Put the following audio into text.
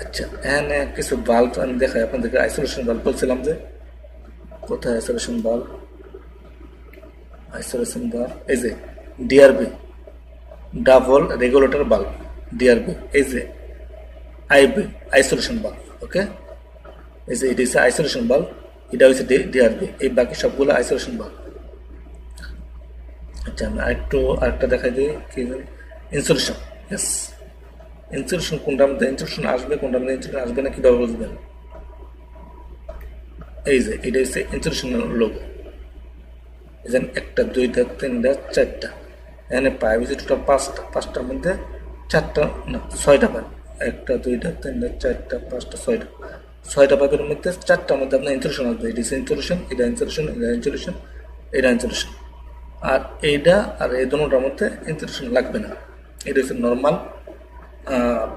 আচ্ছা এখানে কিছু বাল্ব আমি দেখাই আপনাদেরকে। আইসোলেশন বাল্ব বলছিলাম যে, কোথায় আইসোলেশন বাল্ব আইসোলেশন বাল্ব এই যে DRB double regulator bulb DRB এই যে আইবি আইসোলেশন বাল্ব ওকে এই যে, এটা হচ্ছে আইসোলেশন বাল্ব এটা হচ্ছে ডিআরবি এই বাকি সবগুলো আইসোলেশন বাল্ব আচ্ছা আমি আরেকটু আরেকটা দেখাই দিই, কি ইনসুলেশন ইয়েস ইনসুলেশন কোনটা ইনসুলেশন আসবে, কোনটা মধ্যে ইনসুলেশন আসবে না, কীভাবে বুঝবেন? এই যে, এটা হচ্ছে ইনসুলেশনের লোগো যে একটা, দুইটা, তিনটা, চারটা। এখানে পাইপ হচ্ছে টোটাল পাঁচটা, পাঁচটার মধ্যে চারটা, না, ছয়টা পাইপ। একটা, দুইটা, তিনটা, চারটা, পাঁচটা, ছয়টা। ছয়টা পাইপের মধ্যে চারটার মধ্যে আপনার ইনসুলেশন আসবে। এটা হচ্ছে ইনসুলেশন এটা ইনসুলেশন এটা ইনসুলেশন এটা ইনসুলেশন আর এইটা আর এই দুটোটার মধ্যে ইনসুলেশন লাগবে না। এটা হচ্ছে নর্মাল 嗯